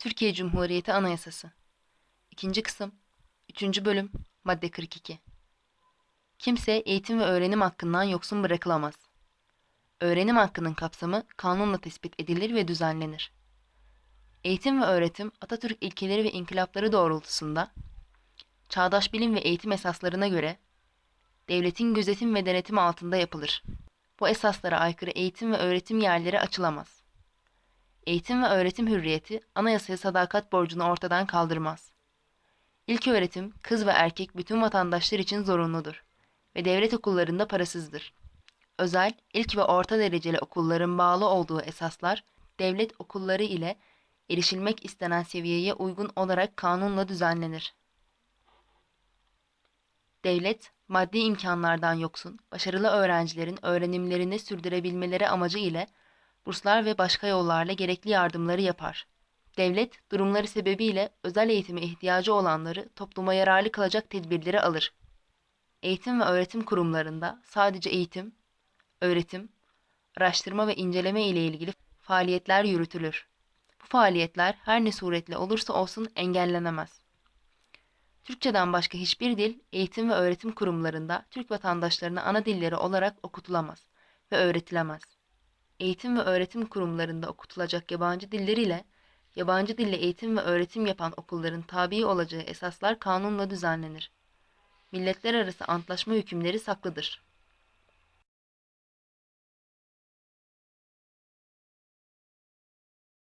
Türkiye Cumhuriyeti Anayasası 2. Kısım 3. Bölüm Madde 42 Kimse eğitim ve öğrenim hakkından yoksun bırakılamaz. Öğrenim hakkının kapsamı kanunla tespit edilir ve düzenlenir. Eğitim ve öğretim Atatürk ilkeleri ve inkılapları doğrultusunda çağdaş bilim ve eğitim esaslarına göre devletin gözetim ve denetim altında yapılır. Bu esaslara aykırı eğitim ve öğretim yerleri açılamaz. Eğitim ve öğretim hürriyeti anayasaya sadakat borcunu ortadan kaldırmaz. İlk öğretim kız ve erkek bütün vatandaşlar için zorunludur ve devlet okullarında parasızdır. Özel, ilk ve orta dereceli okulların bağlı olduğu esaslar devlet okulları ile erişilmek istenen seviyeye uygun olarak kanunla düzenlenir. Devlet, maddi imkanlardan yoksun, başarılı öğrencilerin öğrenimlerini sürdürebilmeleri amacı ile burslar ve başka yollarla gerekli yardımları yapar. Devlet, durumları sebebiyle özel eğitime ihtiyacı olanları topluma yararlı kılacak tedbirleri alır. Eğitim ve öğretim kurumlarında sadece eğitim, öğretim, araştırma ve inceleme ile ilgili faaliyetler yürütülür. Bu faaliyetler her ne suretle olursa olsun engellenemez. Türkçeden başka hiçbir dil eğitim ve öğretim kurumlarında Türk vatandaşlarına ana dilleri olarak okutulamaz ve öğretilemez. Eğitim ve öğretim kurumlarında okutulacak yabancı diller ile yabancı dille eğitim ve öğretim yapan okulların tabi olacağı esaslar kanunla düzenlenir. Milletler arası antlaşma hükümleri saklıdır.